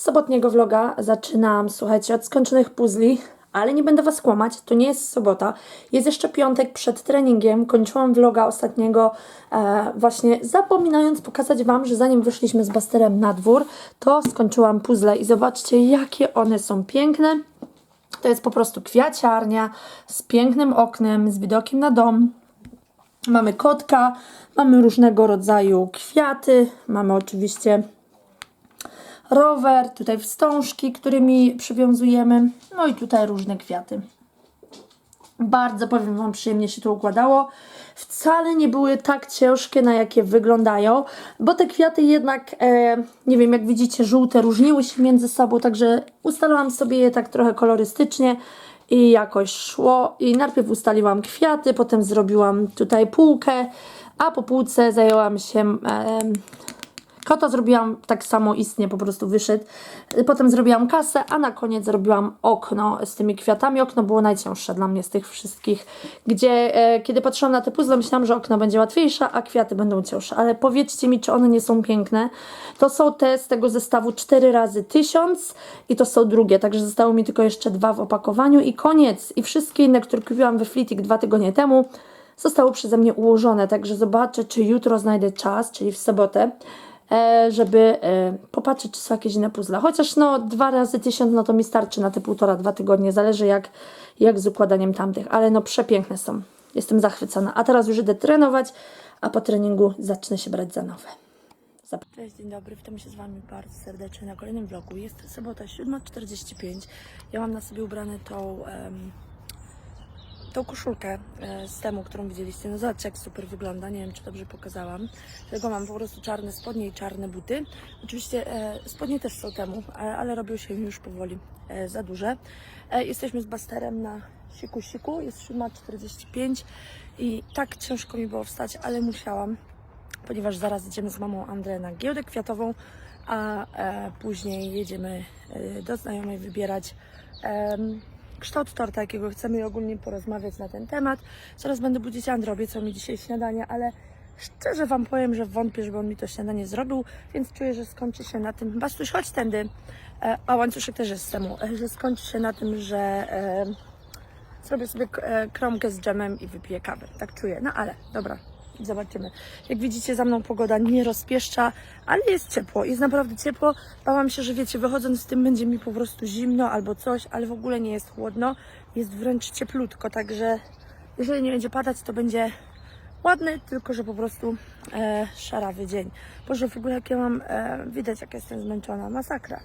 sobotniego vloga. Zaczynam, słuchajcie, od skończonych puzli, ale nie będę Was kłamać, to nie jest sobota. Jest jeszcze piątek przed treningiem. Kończyłam vloga ostatniego e, właśnie zapominając pokazać Wam, że zanim wyszliśmy z Basterem na dwór, to skończyłam puzzle i zobaczcie, jakie one są piękne. To jest po prostu kwiaciarnia z pięknym oknem, z widokiem na dom. Mamy kotka, mamy różnego rodzaju kwiaty, mamy oczywiście rower, tutaj wstążki, którymi przywiązujemy, no i tutaj różne kwiaty. Bardzo, powiem Wam, przyjemnie się to układało. Wcale nie były tak ciężkie, na jakie wyglądają, bo te kwiaty jednak, e, nie wiem, jak widzicie, żółte różniły się między sobą, także ustalałam sobie je tak trochę kolorystycznie i jakoś szło. I najpierw ustaliłam kwiaty, potem zrobiłam tutaj półkę, a po półce zajęłam się e, Kota zrobiłam tak samo istnie, po prostu wyszedł. Potem zrobiłam kasę, a na koniec zrobiłam okno z tymi kwiatami. Okno było najcięższe dla mnie z tych wszystkich, gdzie e, kiedy patrzyłam na te puzzle, myślałam, że okno będzie łatwiejsze, a kwiaty będą cięższe. Ale powiedzcie mi, czy one nie są piękne. To są te z tego zestawu 4 razy 1000 i to są drugie, także zostało mi tylko jeszcze dwa w opakowaniu i koniec. I wszystkie inne, które kupiłam we Flitik dwa tygodnie temu, zostały przeze mnie ułożone, także zobaczę, czy jutro znajdę czas, czyli w sobotę, żeby e, popatrzeć, czy są jakieś inne puzzle. Chociaż no dwa razy tysiąc, no to mi starczy na te półtora, dwa tygodnie, zależy jak, jak z układaniem tamtych, ale no przepiękne są. Jestem zachwycona. A teraz już idę trenować, a po treningu zacznę się brać za nowe. Cześć, dzień dobry, witam się z Wami bardzo serdecznie na kolejnym vlogu. Jest sobota 7.45. Ja mam na sobie ubrane tą, em, tą koszulkę e, z temu, którą widzieliście. No zobaczcie, jak super wygląda. Nie wiem, czy dobrze pokazałam. Tego mam po prostu czarne spodnie i czarne buty. Oczywiście e, spodnie też są temu, ale, ale robią się już powoli e, za duże. E, jesteśmy z Basterem na siku siku. Jest 7.45 i tak ciężko mi było wstać, ale musiałam ponieważ zaraz idziemy z mamą Andrę na giełdę kwiatową, a e, później jedziemy e, do znajomej wybierać kształt torta, jakiego chcemy i ogólnie porozmawiać na ten temat. Zaraz będę budzić Andrę, obiecał mi dzisiaj śniadanie, ale szczerze Wam powiem, że wątpię, żeby on mi to śniadanie zrobił, więc czuję, że skończy się na tym. Bastuś, chodź tędy. E, a łańcuszek też jest z temu, e, że skończy się na tym, że e, zrobię sobie e, kromkę z dżemem i wypiję kawę. Tak czuję. No ale dobra, zobaczymy. Jak widzicie, za mną pogoda nie rozpieszcza, ale jest ciepło. Jest naprawdę ciepło. Bałam się, że wiecie, wychodząc z tym będzie mi po prostu zimno albo coś, ale w ogóle nie jest chłodno. Jest wręcz cieplutko, także jeżeli nie będzie padać, to będzie ładny, tylko że po prostu e, szarawy dzień. Boże, w ogóle jak ja mam, e, widać jak jestem zmęczona. Masakra.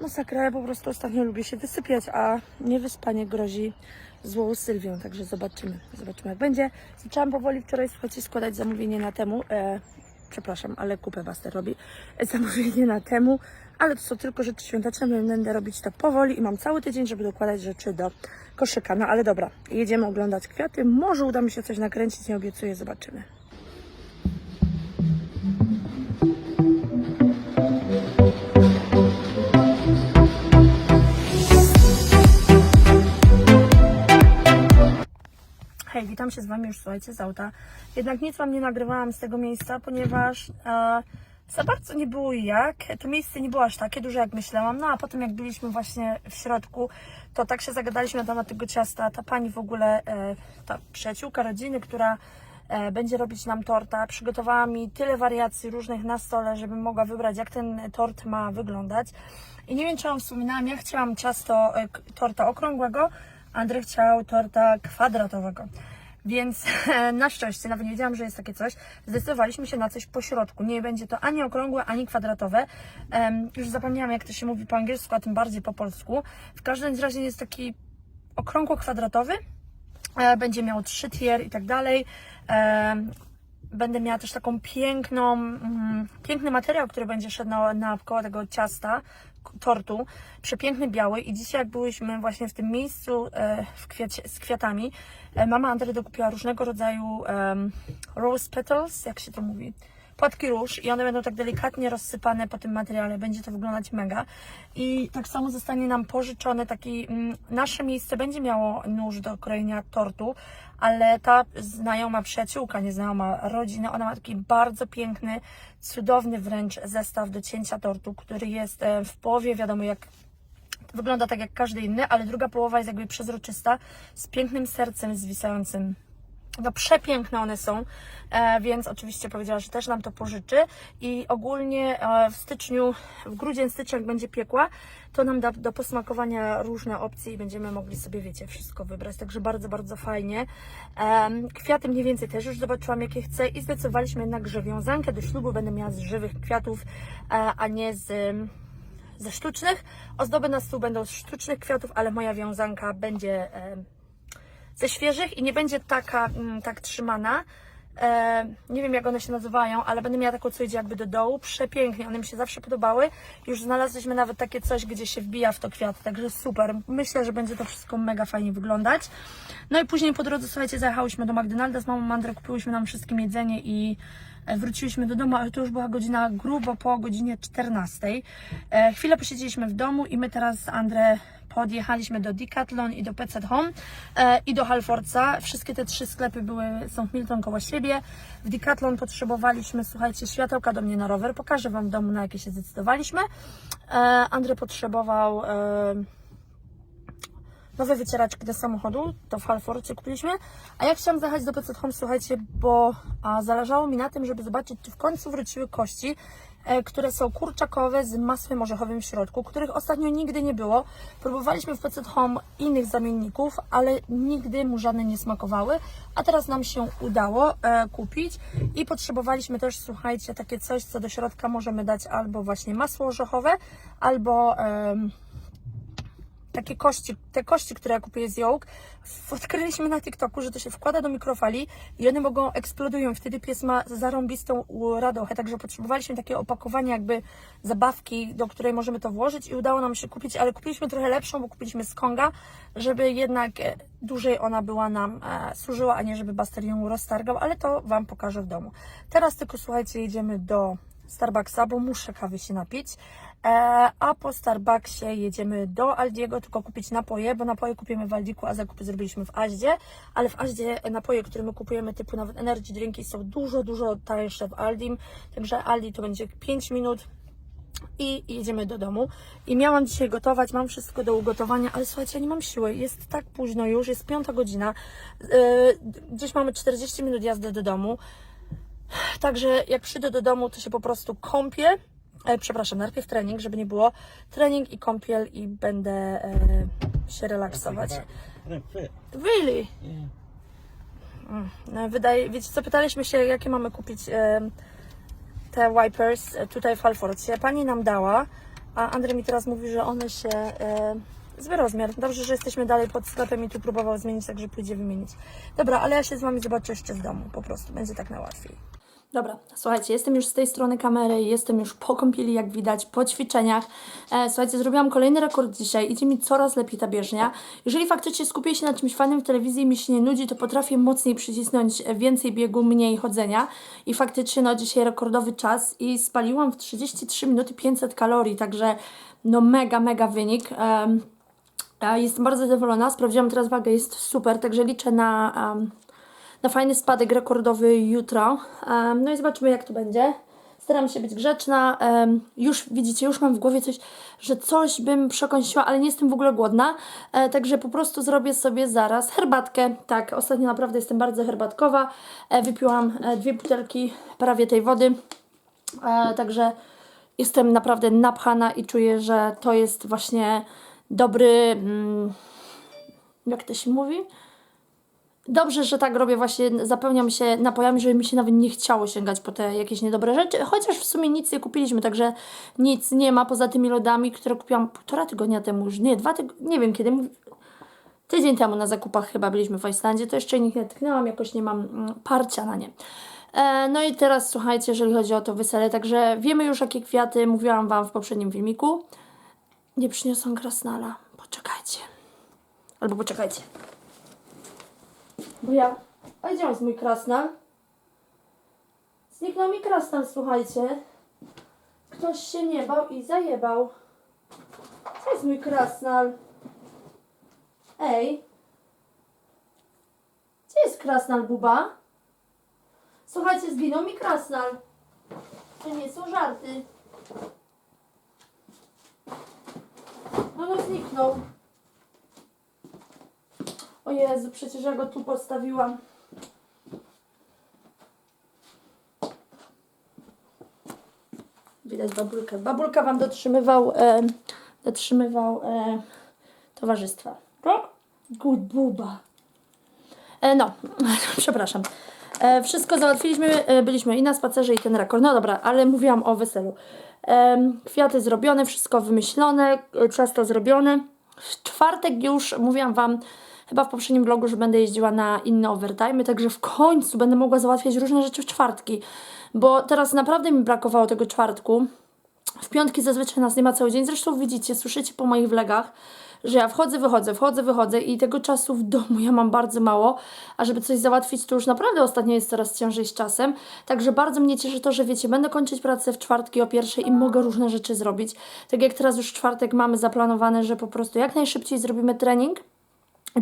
Masakra, ja po prostu ostatnio lubię się wysypiać, a niewyspanie grozi złą Sylwią, także zobaczymy. Zobaczymy jak będzie. Zaczęłam powoli wczoraj, słuchajcie, składać zamówienie na temu. E, przepraszam, ale kupę Baster robi. E, zamówienie na temu, ale to są tylko rzeczy świąteczne, więc będę robić to powoli i mam cały tydzień, żeby dokładać rzeczy do koszyka. No ale dobra, jedziemy oglądać kwiaty. Może uda mi się coś nakręcić, nie obiecuję, zobaczymy. Hej, witam się z Wami już, słuchajcie, z auta. Jednak nic Wam nie nagrywałam z tego miejsca, ponieważ e, za bardzo nie było jak. To miejsce nie było aż takie duże, jak myślałam. No a potem, jak byliśmy właśnie w środku, to tak się zagadaliśmy na temat tego ciasta. Ta pani w ogóle, e, ta przyjaciółka rodziny, która e, będzie robić nam torta, przygotowała mi tyle wariacji różnych na stole, żebym mogła wybrać, jak ten tort ma wyglądać. I nie wiem, czy Wam wspominałam, ja chciałam ciasto, e, torta okrągłego, Andrzej chciał torta kwadratowego. Więc na szczęście, nawet nie wiedziałam, że jest takie coś, zdecydowaliśmy się na coś po środku. Nie będzie to ani okrągłe, ani kwadratowe. Em, już zapomniałam, jak to się mówi po angielsku, a tym bardziej po polsku. W każdym razie jest taki okrągło-kwadratowy. E, będzie miał trzy tier i tak dalej. Em, Będę miała też taką piękną, mm, piękny materiał, który będzie szedł na, na koło tego ciasta, tortu. Przepiękny biały i dzisiaj jak byliśmy właśnie w tym miejscu e, w kwiacie, z kwiatami, e, mama Andry dokupiła różnego rodzaju em, rose petals, jak się to mówi? Płatki róż i one będą tak delikatnie rozsypane po tym materiale. Będzie to wyglądać mega. I tak samo zostanie nam pożyczony taki, mm, nasze miejsce będzie miało nóż do krojenia tortu, ale ta znajoma przyjaciółka, nieznajoma rodzina, ona ma taki bardzo piękny, cudowny wręcz zestaw do cięcia tortu, który jest e, w połowie, wiadomo jak wygląda tak jak każdy inny, ale druga połowa jest jakby przezroczysta, z pięknym sercem zwisającym. No przepiękne one są, e, więc oczywiście powiedziała, że też nam to pożyczy i ogólnie e, w styczniu, w grudzień, styczeń jak będzie piekła, to nam da do posmakowania różne opcje i będziemy mogli sobie, wiecie, wszystko wybrać, także bardzo, bardzo fajnie. Em, kwiaty mniej więcej też już zobaczyłam, jakie chcę i zdecydowaliśmy jednak, że wiązankę do ślubu będę miała z żywych kwiatów, e, a nie z ze sztucznych. Ozdoby na stół będą z sztucznych kwiatów, ale moja wiązanka będzie e, ze świeżych i nie będzie taka mm, tak trzymana. E, nie wiem jak one się nazywają, ale będę miała taką, co idzie jakby do dołu. Przepięknie, one mi się zawsze podobały. Już znalazłyśmy nawet takie coś, gdzie się wbija w to kwiat, także super. Myślę, że będzie to wszystko mega fajnie wyglądać. No i później po drodze, słuchajcie, zajechałyśmy do McDonalda z mamą Mandrę, kupiłyśmy nam wszystkim jedzenie i e, wróciliśmy do domu, ale to już była godzina grubo po godzinie 14. E, chwilę posiedzieliśmy w domu i my teraz z Andrę podjechaliśmy do Decathlon i do PC Home e, i do Halforca. Wszystkie te trzy sklepy były, są w Milton koło siebie. W Decathlon potrzebowaliśmy, słuchajcie, światełka do mnie na rower. Pokażę Wam domu, na jakie się zdecydowaliśmy. E, Andrzej potrzebował e, nowe wycieraczki do samochodu, to w Halforcie kupiliśmy. A ja chciałam zajechać do PC Home, słuchajcie, bo a, zależało mi na tym, żeby zobaczyć, czy w końcu wróciły kości, które są kurczakowe z masłem orzechowym w środku, których ostatnio nigdy nie było. Próbowaliśmy w PC Home innych zamienników, ale nigdy mu żadne nie smakowały, a teraz nam się udało e, kupić i potrzebowaliśmy też, słuchajcie, takie coś, co do środka możemy dać albo właśnie masło orzechowe, albo... takie kości, te kości, które ja kupuję z w- odkryliśmy na TikToku, że to się wkłada do mikrofali i one mogą eksplodują i wtedy pies ma zarąbistą radochę, także potrzebowaliśmy takie opakowanie jakby zabawki, do której możemy to włożyć i udało nam się kupić, ale kupiliśmy trochę lepszą, bo kupiliśmy z Konga, żeby jednak e, dłużej ona była nam e, służyła, a nie żeby Buster ją roztargał, ale to Wam pokażę w domu. Teraz tylko słuchajcie, jedziemy do Starbucksa, bo muszę kawy się napić. E, a po Starbucksie jedziemy do Aldiego, tylko kupić napoje, bo napoje kupimy w Aldiku, a zakupy zrobiliśmy w Aździe, ale w Aździe napoje, które my kupujemy, typu nawet energy drinki, są dużo, dużo tańsze w Aldim, także Aldi to będzie 5 minut i jedziemy do domu. I miałam dzisiaj gotować, mam wszystko do ugotowania, ale słuchajcie, ja nie mam siły. Jest tak późno już, jest piąta godzina. Yy, gdzieś mamy 40 minut jazdy do domu. Także jak przyjdę do domu, to się po prostu kąpię. E, przepraszam, najpierw trening, żeby nie było. Trening i kąpiel i będę e, się relaksować. Really? Yeah. No, Wydaje, wiecie co, pytaliśmy się, jakie mamy kupić e, te wipers e, tutaj w Halforcie. Pani nam dała, a Andrzej mi teraz mówi, że one się... E, zły rozmiar. Dobrze, że jesteśmy dalej pod sklepem i tu próbował zmienić, także pójdzie wymienić. Dobra, ale ja się z Wami zobaczę jeszcze z domu, po prostu. Będzie tak najłatwiej. Dobra, słuchajcie, jestem już z tej strony kamery, jestem już po kąpieli, jak widać, po ćwiczeniach. E, słuchajcie, zrobiłam kolejny rekord dzisiaj, idzie mi coraz lepiej ta bieżnia. Jeżeli faktycznie skupię się na czymś fajnym w telewizji i mi się nie nudzi, to potrafię mocniej przycisnąć e, więcej biegu, mniej chodzenia. I faktycznie, no dzisiaj rekordowy czas i spaliłam w 33 minuty 500 kalorii, także no mega, mega wynik. Ja Jestem bardzo zadowolona, sprawdziłam teraz wagę, jest super, także liczę na, em, na fajny spadek rekordowy jutro. Em, no i zobaczymy jak to będzie. Staram się być grzeczna. em, już widzicie, już mam w głowie coś, że coś bym przekąsiła, ale nie jestem w ogóle głodna. E, także po prostu zrobię sobie zaraz herbatkę. Tak, ostatnio naprawdę jestem bardzo herbatkowa. E, wypiłam e, dwie butelki prawie tej wody. E, także jestem naprawdę napchana i czuję, że to jest właśnie dobry. Mm, jak to się mówi? Dobrze, że tak robię, właśnie zapełniam się napojami, żeby mi się nawet nie chciało sięgać po te jakieś niedobre rzeczy, chociaż w sumie nic nie kupiliśmy, także nic nie ma poza tymi lodami, które kupiłam półtora tygodnia temu już, nie, dwa tygodnie, nie wiem kiedy, tydzień temu na zakupach chyba byliśmy w Islandzie, to jeszcze nich nie tknęłam, jakoś nie mam mm, parcia na nie. E, no i teraz słuchajcie, jeżeli chodzi o to wesele, także wiemy już jakie kwiaty, mówiłam Wam w poprzednim filmiku. Nie przyniosłam krasnala, poczekajcie. Albo poczekajcie. Bo ja... A gdzie jest mój krasnal? Zniknął mi krasnal, słuchajcie. Ktoś się nie bał i zajebał. Gdzie jest mój krasnal? Ej. Gdzie jest krasnal, Buba? Słuchajcie, zginął mi krasnal. To nie są żarty. No no zniknął. O Jezu, przecież ja go tu postawiłam. Widać babulkę. Babulka wam dotrzymywał, e, dotrzymywał e, towarzystwa. Good buba. E, no, przepraszam. E, wszystko załatwiliśmy, e, byliśmy i na spacerze i ten rekord. No dobra, ale mówiłam o weselu. E, kwiaty zrobione, wszystko wymyślone, e, ciasto zrobione. W czwartek już mówiłam Wam chyba w poprzednim vlogu, że będę jeździła na inne overtime, także w końcu będę mogła załatwiać różne rzeczy w czwartki, bo teraz naprawdę mi brakowało tego czwartku. W piątki zazwyczaj nas nie ma cały dzień. Zresztą widzicie, słyszycie po moich vlogach, że ja wchodzę, wychodzę, wchodzę, wychodzę i tego czasu w domu ja mam bardzo mało, a żeby coś załatwić, to już naprawdę ostatnio jest coraz ciężej z czasem. Także bardzo mnie cieszy to, że wiecie, będę kończyć pracę w czwartki o pierwszej i mogę różne rzeczy zrobić. Tak jak teraz już czwartek mamy zaplanowane, że po prostu jak najszybciej zrobimy trening.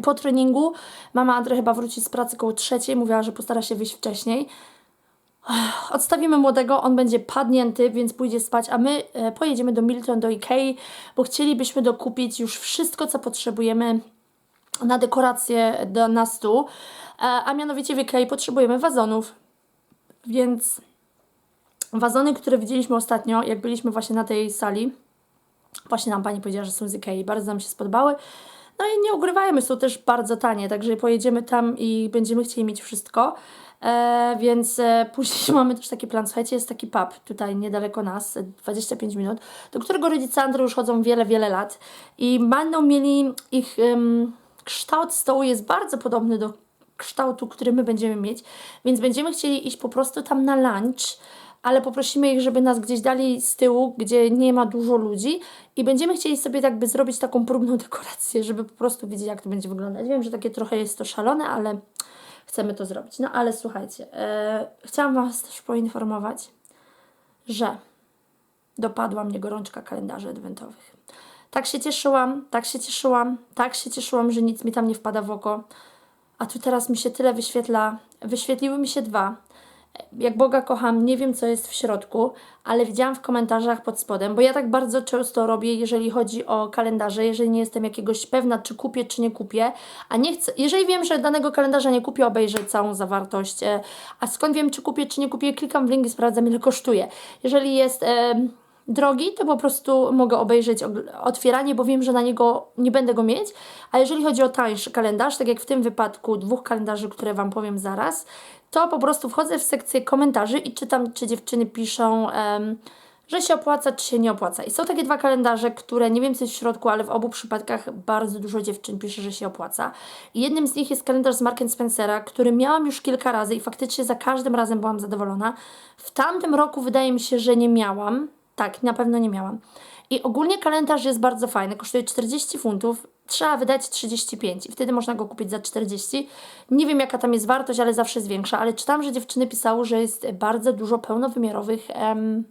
Po treningu mama Andrzej chyba wróci z pracy koło trzeciej, mówiła, że postara się wyjść wcześniej. Odstawimy młodego, on będzie padnięty, więc pójdzie spać, a my e, pojedziemy do Milton, do Ikei, bo chcielibyśmy dokupić już wszystko, co potrzebujemy na dekoracje do, na stół, e, a mianowicie w Ikei potrzebujemy wazonów, więc wazony, które widzieliśmy ostatnio, jak byliśmy właśnie na tej sali, właśnie nam pani powiedziała, że są z Ikei, bardzo nam się spodobały, no i nie ukrywajmy, są też bardzo tanie, także pojedziemy tam i będziemy chcieli mieć wszystko. E, więc e, później mamy też taki plan. Słuchajcie, jest taki pub tutaj niedaleko nas, e, 25 minut, do którego rodzice Andrew już chodzą wiele, wiele lat i będą mieli ich kształt stołu jest bardzo podobny do kształtu, który my będziemy mieć, więc będziemy chcieli iść po prostu tam na lunch, ale poprosimy ich, żeby nas gdzieś dali z tyłu, gdzie nie ma dużo ludzi i będziemy chcieli sobie jakby zrobić taką próbną dekorację, żeby po prostu widzieć, jak to będzie wyglądać. Wiem, że takie trochę jest to szalone, ale chcemy to zrobić. No ale słuchajcie, e, chciałam Was też poinformować, że dopadła mnie gorączka kalendarzy adwentowych. Tak się cieszyłam, tak się cieszyłam, tak się cieszyłam, że nic mi tam nie wpada w oko. A tu teraz mi się tyle wyświetla. Wyświetliły mi się dwa. Jak Boga kocham, nie wiem co jest w środku, ale widziałam w komentarzach pod spodem, bo ja tak bardzo często robię, jeżeli chodzi o kalendarze, jeżeli nie jestem jakiegoś pewna, czy kupię, czy nie kupię, a nie chcę, jeżeli wiem, że danego kalendarza nie kupię, obejrzę całą zawartość, e, a skąd wiem, czy kupię, czy nie kupię, klikam w link i sprawdzam, ile kosztuje. Jeżeli jest... drogi, to po prostu mogę obejrzeć otwieranie, bo wiem, że na niego nie będę go mieć. A jeżeli chodzi o tańszy kalendarz, tak jak w tym wypadku dwóch kalendarzy, które Wam powiem zaraz, to po prostu wchodzę w sekcję komentarzy i czytam, czy dziewczyny piszą, em, że się opłaca, czy się nie opłaca. I są takie dwa kalendarze, które nie wiem co jest w środku, ale w obu przypadkach bardzo dużo dziewczyn pisze, że się opłaca. I jednym z nich jest kalendarz z Mark Spencera, który miałam już kilka razy i faktycznie za każdym razem byłam zadowolona. W tamtym roku wydaje mi się, że nie miałam. Tak, na pewno nie miałam. I ogólnie kalendarz jest bardzo fajny, kosztuje 40 funtów, trzeba wydać 35 i wtedy można go kupić za 40. Nie wiem jaka tam jest wartość, ale zawsze jest większa, ale czytam, że dziewczyny pisały, że jest bardzo dużo pełnowymiarowych em,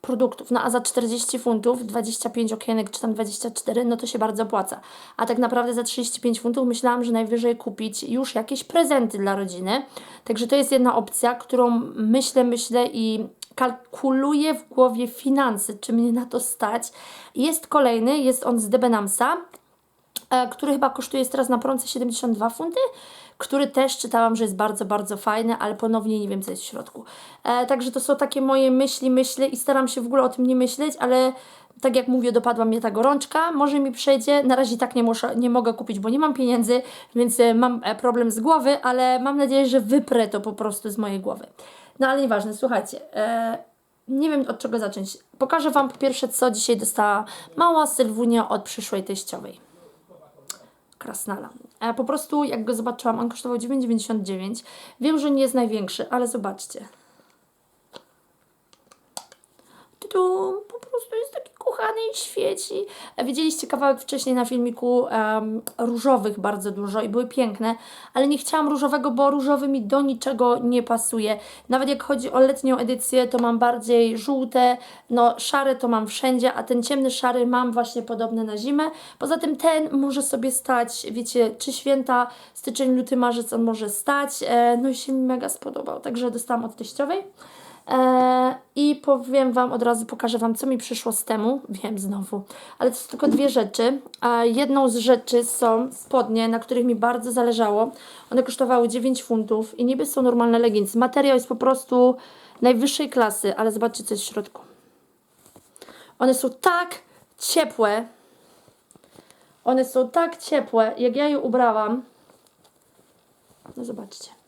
produktów. No a za 40 funtów, 25 okienek czy tam 24, no to się bardzo opłaca. A tak naprawdę za 35 funtów myślałam, że najwyżej kupić już jakieś prezenty dla rodziny. Także to jest jedna opcja, którą myślę, myślę i kalkuluję w głowie finanse, czy mnie na to stać. Jest kolejny, jest on z Debenamsa, e, który chyba kosztuje jest teraz na promce 72 funty, który też czytałam, że jest bardzo, bardzo fajny, ale ponownie nie wiem, co jest w środku. E, także to są takie moje myśli, myśli i staram się w ogóle o tym nie myśleć, ale tak jak mówię, dopadła mnie ta gorączka, może mi przejdzie, na razie tak nie, muszę, nie mogę kupić, bo nie mam pieniędzy, więc e, mam problem z głowy, ale mam nadzieję, że wyprę to po prostu z mojej głowy. No ale nieważne, słuchajcie, e, nie wiem od czego zacząć. Pokażę Wam po pierwsze, co dzisiaj dostała mała Sylwunia od przyszłej teściowej. Krasnala. E, po prostu jak go zobaczyłam, on kosztował 9,99. Wiem, że nie jest największy, ale zobaczcie. Tu, po prostu jest taki zapłakany i świeci. Widzieliście kawałek wcześniej na filmiku em, różowych bardzo dużo i były piękne, ale nie chciałam różowego, bo różowy mi do niczego nie pasuje. Nawet jak chodzi o letnią edycję, to mam bardziej żółte, no szare to mam wszędzie, a ten ciemny szary mam właśnie podobny na zimę. Poza tym ten może sobie stać, wiecie, czy święta, styczeń, luty, marzec on może stać, e, no i się mi mega spodobał, także dostałam od teściowej. E, I powiem Wam od razu, pokażę Wam, co mi przyszło z temu. Wiem znowu, ale to są tylko dwie rzeczy. Jedną z rzeczy są spodnie, na których mi bardzo zależało. One kosztowały 9 funtów i niby są normalne leginsy. Materiał jest po prostu najwyższej klasy, ale zobaczcie, co jest w środku. One są tak ciepłe. One są tak ciepłe, jak ja je ubrałam. No zobaczcie.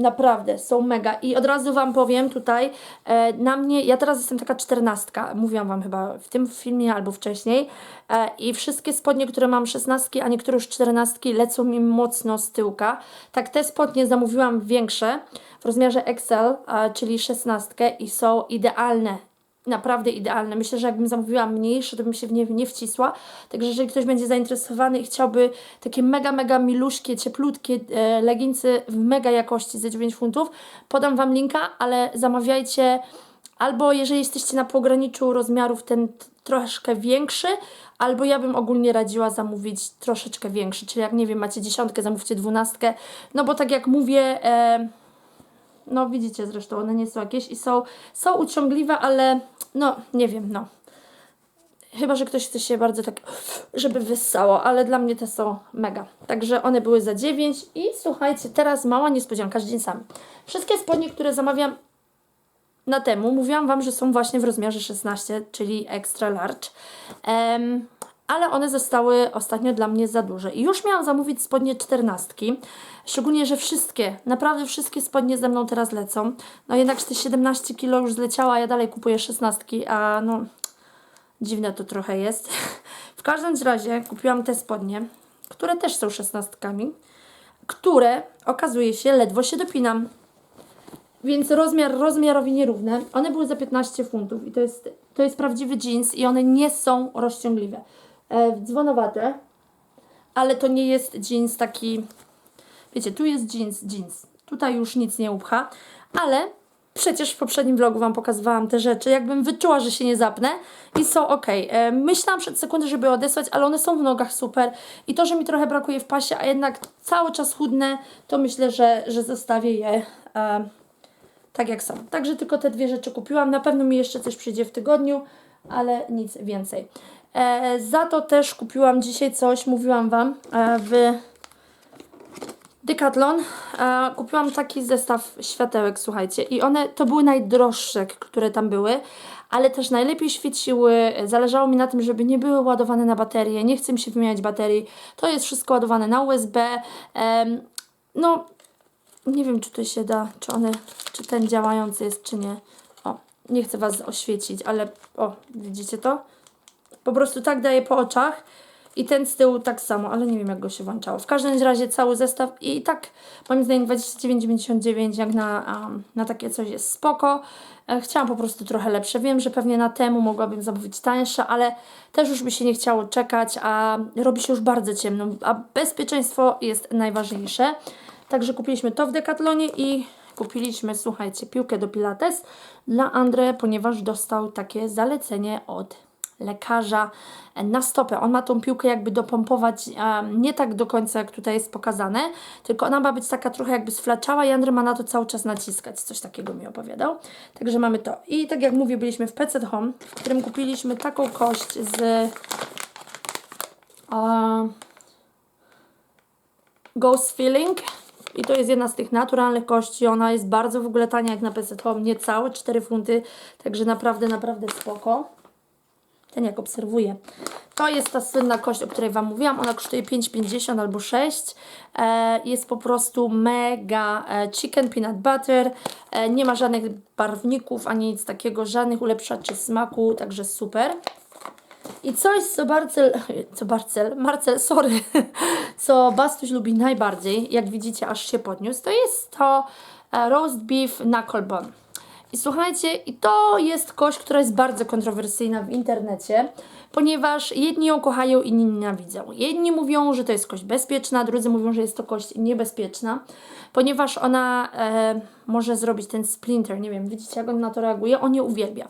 Naprawdę, są mega. I od razu Wam powiem tutaj, e, na mnie, ja teraz jestem taka czternastka, mówiłam Wam chyba w tym filmie albo wcześniej e, i wszystkie spodnie, które mam szesnastki, a niektóre już czternastki lecą mi mocno z tyłka. Tak te spodnie zamówiłam większe, w rozmiarze XL, e, czyli szesnastkę i są idealne naprawdę idealne. Myślę, że jakbym zamówiła mniejsze, to bym się w nie nie wcisła. Także jeżeli ktoś będzie zainteresowany i chciałby takie mega, mega miluszkie, cieplutkie e, leginsy w mega jakości za 9 funtów, podam Wam linka, ale zamawiajcie albo jeżeli jesteście na pograniczu rozmiarów ten troszkę większy, albo ja bym ogólnie radziła zamówić troszeczkę większy, czyli jak nie wiem, macie dziesiątkę, zamówcie dwunastkę, no bo tak jak mówię, e, no widzicie zresztą, one nie są jakieś i są, są uciągliwe, ale no nie wiem, no. Chyba, że ktoś chce się bardzo tak, żeby wyssało, ale dla mnie te są mega. Także one były za 9 i słuchajcie, teraz mała niespodzianka z jeansami. Wszystkie spodnie, które zamawiam na temu, mówiłam Wam, że są właśnie w rozmiarze 16, czyli extra large. Em, ale one zostały ostatnio dla mnie za duże. I już miałam zamówić spodnie 14. Szczególnie, że wszystkie, naprawdę wszystkie spodnie ze mną teraz lecą. No jednak te 17 kg już zleciała, ja dalej kupuję 16, a no dziwne to trochę jest. W każdym razie kupiłam te spodnie, które też są 16, które okazuje się ledwo się dopinam. Więc rozmiar rozmiarowi nierówne. One były za 15 funtów i to jest, to jest prawdziwy jeans i one nie są rozciągliwe. E, dzwonowate, ale to nie jest jeans taki, wiecie, tu jest jeans, jeans. Tutaj już nic nie upcha, ale przecież w poprzednim vlogu Wam pokazywałam te rzeczy, jakbym wyczuła, że się nie zapnę i są ok. E, myślałam przed sekundę, żeby odesłać, ale one są w nogach super i to, że mi trochę brakuje w pasie, a jednak cały czas chudne, to myślę, że, że zostawię je e, tak jak są. Także tylko te dwie rzeczy kupiłam. Na pewno mi jeszcze coś przyjdzie w tygodniu, ale nic więcej. E, za to też kupiłam dzisiaj coś, mówiłam Wam, e, w Decathlon. E, kupiłam taki zestaw światełek, słuchajcie, i one to były najdroższe, które tam były, ale też najlepiej świeciły. Zależało mi na tym, żeby nie były ładowane na baterię. Nie chcę mi się wymieniać baterii. To jest wszystko ładowane na USB. Em, no, nie wiem, czy to się da, czy one, czy ten działający jest, czy nie. O, nie chcę Was oświecić, ale o, widzicie to? Po prostu tak daje po oczach i ten z tyłu tak samo, ale nie wiem jak go się włączało. W każdym razie cały zestaw i tak moim zdaniem 29,99 jak na, um, na takie coś jest spoko. E, Chciałam po prostu trochę lepsze. Wiem, że pewnie na temu mogłabym zamówić tańsze, ale też już by się nie chciało czekać, a robi się już bardzo ciemno, a bezpieczeństwo jest najważniejsze. Także kupiliśmy to w Decathlonie i kupiliśmy, słuchajcie, piłkę do pilates dla Andre, ponieważ dostał takie zalecenie od lekarza na stopę. On ma tą piłkę jakby dopompować nie tak do końca, jak tutaj jest pokazane, tylko ona ma być taka trochę jakby sflaczała i Andre ma na to cały czas naciskać. Coś takiego mi opowiadał. Także mamy to. I tak jak mówię, byliśmy w PC Home, w którym kupiliśmy taką kość z... E, Ghost Feeling. I to jest jedna z tych naturalnych kości. Ona jest bardzo w ogóle tania jak na PC Home. Niecałe 4 funty. Także naprawdę, naprawdę spoko. Ten jak obserwuję. To jest ta słynna kość, o której Wam mówiłam. Ona kosztuje 5,50 albo 6. E, jest po prostu mega e, chicken peanut butter. E, nie ma żadnych barwników ani nic takiego, żadnych ulepszaczy smaku, także super. I coś, co Barcel, co Barcel, Marcel, sorry, co Bastuś lubi najbardziej, jak widzicie, aż się podniósł, to jest to e, roast beef knuckle bone. I słuchajcie, i to jest kość, która jest bardzo kontrowersyjna w internecie, ponieważ jedni ją kochają, inni nienawidzą. Jedni mówią, że to jest kość bezpieczna, drudzy mówią, że jest to kość niebezpieczna, ponieważ ona e, może zrobić ten splinter. Nie wiem, widzicie, jak on na to reaguje? On je uwielbia.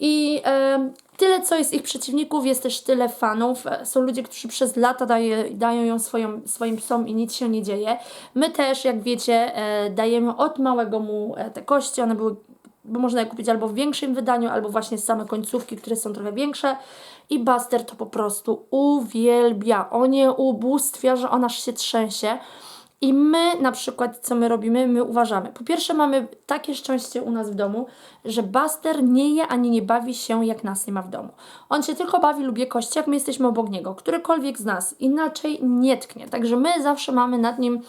I e, tyle, co jest ich przeciwników, jest też tyle fanów. E, Są ludzie, którzy przez lata daje, dają ją swoją, swoim psom i nic się nie dzieje. My też, jak wiecie, e, dajemy od małego mu e, te kości. One były, bo można je kupić albo w większym wydaniu, albo właśnie same końcówki, które są trochę większe. I Buster to po prostu uwielbia. On je ubóstwia, że on aż się trzęsie. I my na przykład, co my robimy? My uważamy. Po pierwsze, mamy takie szczęście u nas w domu, że Buster nie je ani nie bawi się, jak nas nie ma w domu. On się tylko bawi, lubi kości, jak my jesteśmy obok niego. Którykolwiek z nas inaczej nie tknie. Także my zawsze mamy nad nim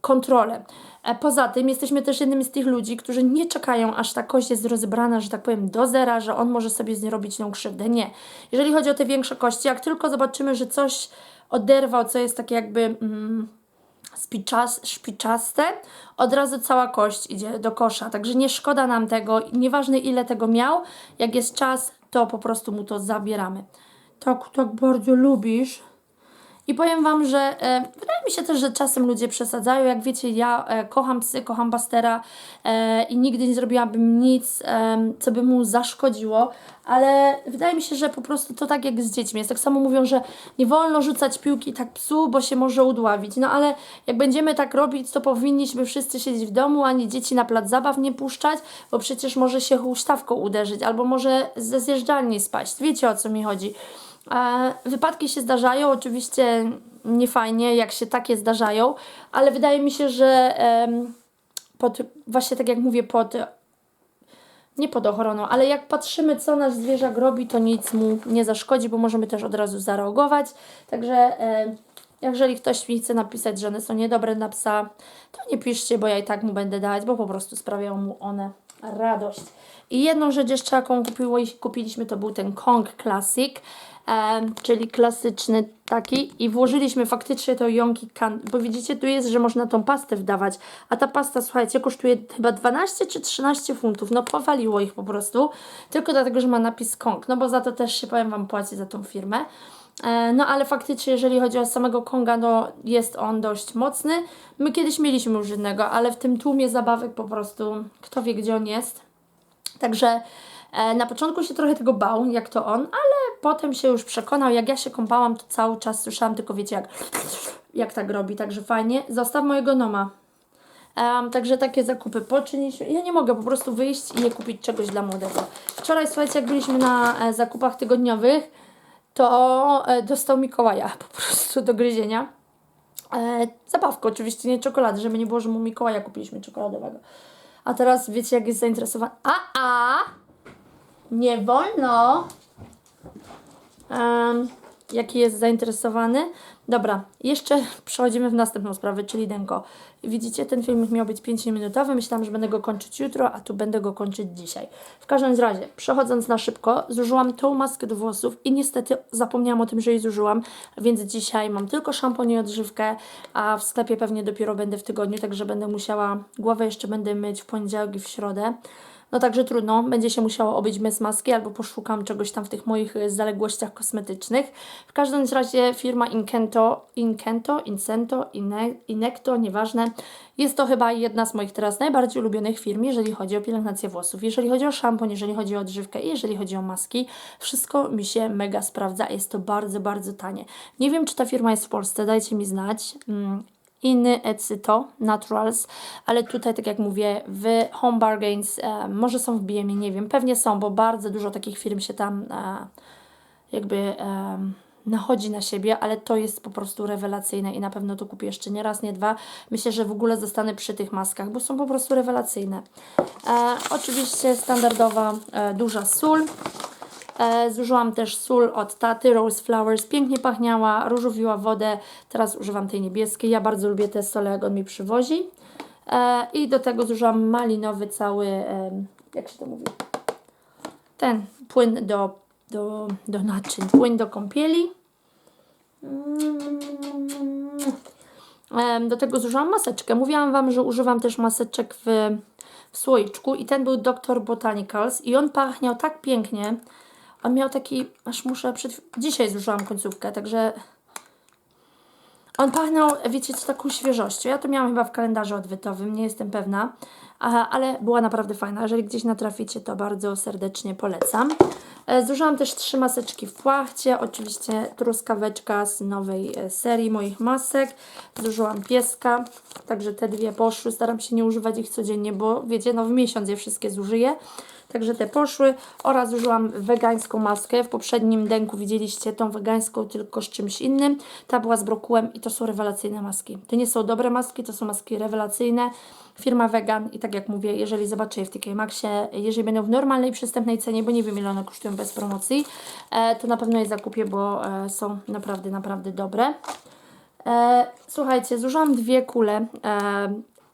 kontrolę. E, Poza tym jesteśmy też jednymi z tych ludzi, którzy nie czekają, aż ta kość jest rozebrana, że tak powiem, do zera, że on może sobie z niej robić tą krzywdę. Nie. Jeżeli chodzi o te większe kości, jak tylko zobaczymy, że coś oderwał, co jest takie jakby... Mm, spiczas, szpiczaste, od razu cała kość idzie do kosza. Także nie szkoda nam tego, nieważne ile tego miał, jak jest czas, to po prostu mu to zabieramy. Tak, tak bardzo lubisz. I powiem Wam, że e, wydaje mi się też, że czasem ludzie przesadzają. Jak wiecie, ja e, kocham psy, kocham Bastera e, i nigdy nie zrobiłabym nic, e, co by mu zaszkodziło, ale wydaje mi się, że po prostu to tak jak z dziećmi jest. Tak samo mówią, że nie wolno rzucać piłki tak psu, bo się może udławić. No ale jak będziemy tak robić, to powinniśmy wszyscy siedzieć w domu, ani dzieci na plac zabaw nie puszczać, bo przecież może się huśtawką uderzyć, albo może ze zjeżdżalni spaść. Wiecie o co mi chodzi. Wypadki się zdarzają, oczywiście nie fajnie, jak się takie zdarzają, ale wydaje mi się, że pod, właśnie tak jak mówię, pod nie pod ochroną, ale jak patrzymy, co nasz zwierzak robi, to nic mu nie zaszkodzi, bo możemy też od razu zareagować. Także jeżeli ktoś mi chce napisać, że one są niedobre na psa, to nie piszcie, bo ja i tak mu będę dawać, bo po prostu sprawiają mu one radość. I jedną rzecz jeszcze, jaką kupiło, kupiliśmy, to był ten Kong Classic, czyli klasyczny taki i włożyliśmy faktycznie to Yonki Can, bo widzicie, tu jest, że można tą pastę wdawać, a ta pasta, słuchajcie, kosztuje chyba 12 czy 13 funtów, no powaliło ich po prostu, tylko dlatego, że ma napis Kong, no bo za to też się, powiem Wam, płaci za tą firmę. E, No ale faktycznie, jeżeli chodzi o samego Konga, no jest on dość mocny. My kiedyś mieliśmy już jednego, ale w tym tłumie zabawek po prostu kto wie gdzie on jest. Także e, na początku się trochę tego bał, jak to on, ale potem się już przekonał. Jak ja się kąpałam, to cały czas słyszałam tylko, wiecie, jak, jak tak robi. Także fajnie. Zostaw mojego Noma. Em, także takie zakupy poczyniliśmy. Ja nie mogę po prostu wyjść i nie kupić czegoś dla młodego. Wczoraj, słuchajcie, jak byliśmy na e, zakupach tygodniowych, to e, dostał Mikołaja po prostu do gryzienia. E, zabawkę oczywiście, nie czekoladę, żeby nie było, że mu Mikołaja kupiliśmy czekoladowego. A teraz wiecie, jak jest zainteresowany. A, a! Nie wolno! Em, jaki jest zainteresowany. Dobra, jeszcze przechodzimy w następną sprawę, czyli Denko. Widzicie, ten filmik miał być 5-minutowy. Myślałam, że będę go kończyć jutro, a tu będę go kończyć dzisiaj. W każdym razie, przechodząc na szybko, zużyłam tą maskę do włosów i niestety zapomniałam o tym, że jej zużyłam, więc dzisiaj mam tylko szampon i odżywkę, a w sklepie pewnie dopiero będę w tygodniu, także będę musiała, głowę jeszcze będę myć w poniedziałek i w środę. No także trudno, będzie się musiało obyć bez maski albo poszukam czegoś tam w tych moich y, zaległościach kosmetycznych. W każdym razie firma Incento, Incento, Incento, Ine, nieważne. Jest to chyba jedna z moich teraz najbardziej ulubionych firm, jeżeli chodzi o pielęgnację włosów, jeżeli chodzi o szampon, jeżeli chodzi o odżywkę i jeżeli chodzi o maski. Wszystko mi się mega sprawdza, jest to bardzo, bardzo tanie. Nie wiem, czy ta firma jest w Polsce, dajcie mi znać. Mm. Inny Ecyto Naturals, ale tutaj, tak jak mówię, w Home Bargains, e, może są w BMie, nie wiem, pewnie są, bo bardzo dużo takich firm się tam e, jakby e, nachodzi na siebie, ale to jest po prostu rewelacyjne i na pewno to kupię jeszcze nie raz, nie dwa. Myślę, że w ogóle zostanę przy tych maskach, bo są po prostu rewelacyjne. E, oczywiście standardowa e, duża sól. E, zużyłam też sól od Taty, Rose Flowers, pięknie pachniała, różowiła wodę, teraz używam tej niebieskiej, ja bardzo lubię te sole, jak on mi przywozi. E, I do tego zużyłam malinowy cały, e, jak się to mówi, ten płyn do, do, do naczyń, płyn do kąpieli. Do tego zużyłam maseczkę. Mówiłam Wam, że używam też maseczek w w słoiczku i ten był Dr. Botanicals i on pachniał tak pięknie. On miał taki, aż muszę przed... Dzisiaj zużyłam końcówkę, także on pachnął, wiecie co, taką świeżością. Ja to miałam chyba w kalendarzu odwytowym, nie jestem pewna, a, ale była naprawdę fajna. Jeżeli gdzieś natraficie, to bardzo serdecznie polecam. E, Zużyłam też trzy maseczki w płachcie, oczywiście truskaweczka z nowej e, serii moich masek. Zużyłam pieska, także te dwie poszły. Staram się nie używać ich codziennie, bo wiecie, no w miesiąc je wszystkie zużyję. Także te poszły oraz użyłam wegańską maskę. W poprzednim denku widzieliście tą wegańską tylko z czymś innym. Ta była z brokułem i to są rewelacyjne maski. To nie są dobre maski, to są maski rewelacyjne. Firma Vegan i tak jak mówię, jeżeli zobaczę je w TK Maxie, jeżeli będą w normalnej, przystępnej cenie, bo nie wiem ile one kosztują bez promocji, e, to na pewno je zakupię, bo e, są naprawdę, naprawdę dobre. E, słuchajcie, zużyłam dwie kule.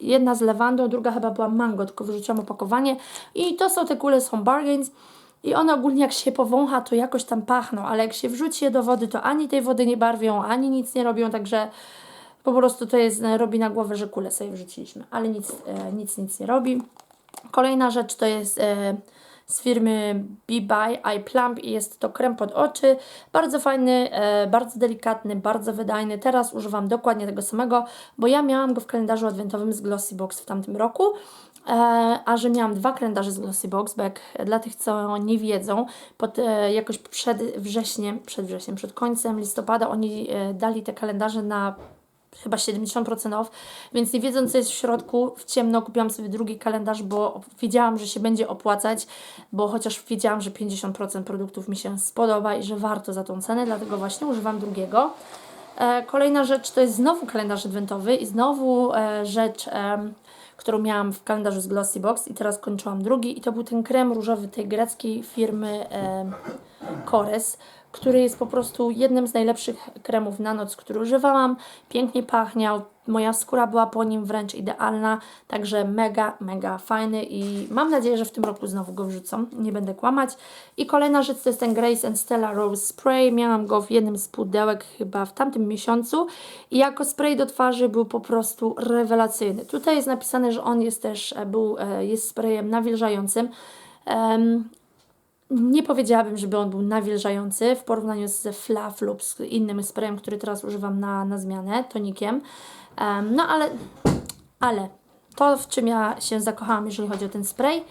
Jedna z lewandą, druga chyba była mango, tylko wyrzuciłam opakowanie. I to są te kule, są bargains. I one ogólnie jak się powącha, to jakoś tam pachną, ale jak się wrzuci je do wody, to ani tej wody nie barwią, ani nic nie robią, także po prostu to jest, e, robi na głowę, że kulę sobie wrzuciliśmy, ale nic, e, nic, nic nie robi. Kolejna rzecz to jest e, z firmy Be By I Plump i jest to krem pod oczy. Bardzo fajny, e, bardzo delikatny, bardzo wydajny. Teraz używam dokładnie tego samego, bo ja miałam go w kalendarzu adwentowym z Glossy Box w tamtym roku. E, a że miałam dwa kalendarze z Glossy Box, bo jak dla tych, co nie wiedzą, pod, e, jakoś przed wrześniem, przed wrześniem, przed końcem listopada oni e, dali te kalendarze na chyba 70% off, więc nie wiedząc co jest w środku, w ciemno kupiłam sobie drugi kalendarz, bo wiedziałam, że się będzie opłacać, bo chociaż wiedziałam, że 50% produktów mi się spodoba i że warto za tą cenę, dlatego właśnie używam drugiego. E, kolejna rzecz to jest znowu kalendarz adwentowy i znowu e, rzecz, em, którą miałam w kalendarzu z Glossy Box i teraz kończyłam drugi i to był ten krem różowy tej greckiej firmy Kores, który jest po prostu jednym z najlepszych kremów na noc, który używałam. Pięknie pachniał, moja skóra była po nim wręcz idealna, także mega, mega fajny i mam nadzieję, że w tym roku znowu go wrzucą, nie będę kłamać. I kolejna rzecz to jest ten Grace and Stella Rose Spray, miałam go w jednym z pudełek chyba w tamtym miesiącu i jako spray do twarzy był po prostu rewelacyjny. Tutaj jest napisane, że on jest też, e, był, e, jest sprayem nawilżającym. Nie powiedziałabym, żeby on był nawilżający w porównaniu z Fluff lub z innym sprayem, który teraz używam na, na zmianę, tonikiem. Em, no ale, ale to, w czym ja się zakochałam, jeżeli chodzi o ten spray,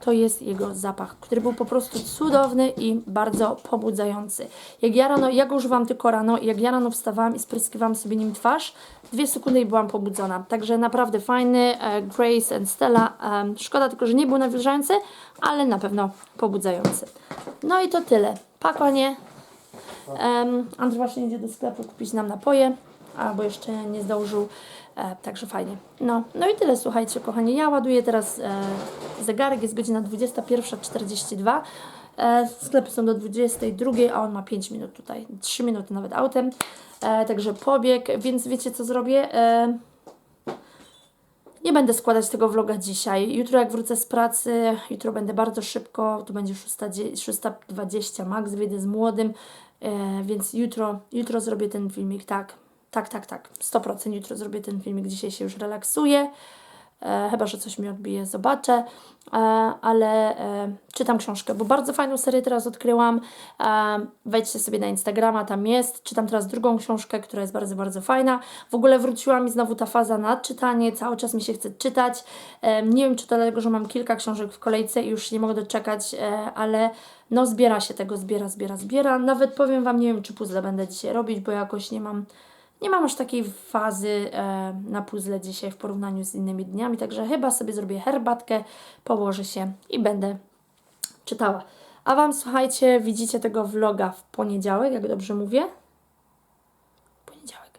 to jest jego zapach, który był po prostu cudowny i bardzo pobudzający. Jak ja rano, ja go używam tylko rano jak ja rano wstawałam i spryskiwałam sobie nim twarz, dwie sekundy i byłam pobudzona. Także naprawdę fajny e, Grace and Stella. szkoda tylko, że nie był nawilżający, ale na pewno pobudzający. No i to tyle. Pakonie. Um, Andrzej właśnie idzie do sklepu kupić nam napoje, albo jeszcze nie zdążył, e, także fajnie. No, no i tyle, słuchajcie, kochani. Ja ładuję teraz e, zegarek, jest godzina 21.42. E, sklepy są do 22, a on ma 5 minut tutaj, 3 minuty nawet autem. E, także pobieg, więc wiecie co zrobię? E, nie będę składać tego vloga dzisiaj. Jutro jak wrócę z pracy, jutro będę bardzo szybko, to będzie 6.20 6.20 max, wyjdę z młodym, e, więc jutro, jutro zrobię ten filmik, tak, tak, tak, tak, 100% jutro zrobię ten filmik, dzisiaj się już relaksuję, e, chyba, że coś mi odbije, zobaczę, e, ale e, czytam książkę, bo bardzo fajną serię teraz odkryłam, e, wejdźcie sobie na Instagrama, tam jest, czytam teraz drugą książkę, która jest bardzo, bardzo fajna, w ogóle wróciła mi znowu ta faza na czytanie, cały czas mi się chce czytać, e, nie wiem, czy to dlatego, że mam kilka książek w kolejce i już nie mogę doczekać, e, ale no zbiera się tego, zbiera, zbiera, zbiera, nawet powiem Wam, nie wiem, czy puzzle będę dzisiaj robić, bo jakoś nie mam nie mam aż takiej fazy e, na puzzle dzisiaj w porównaniu z innymi dniami, także chyba sobie zrobię herbatkę, położę się i będę czytała. A Wam, słuchajcie, widzicie tego vloga w poniedziałek, jak dobrze mówię? Poniedziałek.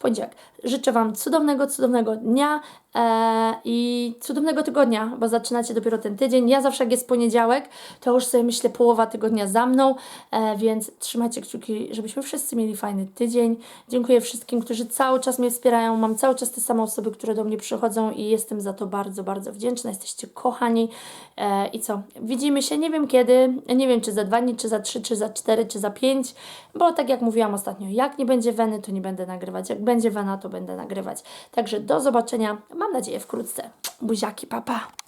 Poniedziałek. Życzę Wam cudownego, cudownego dnia e, i cudownego tygodnia, bo zaczynacie dopiero ten tydzień. Ja zawsze jak jest poniedziałek, to już sobie myślę połowa tygodnia za mną, e, więc trzymajcie kciuki, żebyśmy wszyscy mieli fajny tydzień. Dziękuję wszystkim, którzy cały czas mnie wspierają. Mam cały czas te same osoby, które do mnie przychodzą i jestem za to bardzo, bardzo wdzięczna. Jesteście kochani. E, I co? Widzimy się, nie wiem kiedy, nie wiem czy za dwa dni, czy za trzy, czy za cztery, czy za pięć, bo tak jak mówiłam ostatnio, jak nie będzie weny, to nie będę nagrywać. Jak będzie wena, to będę nagrywać. Także do zobaczenia, mam nadzieję wkrótce. Buziaki, papa. Pa.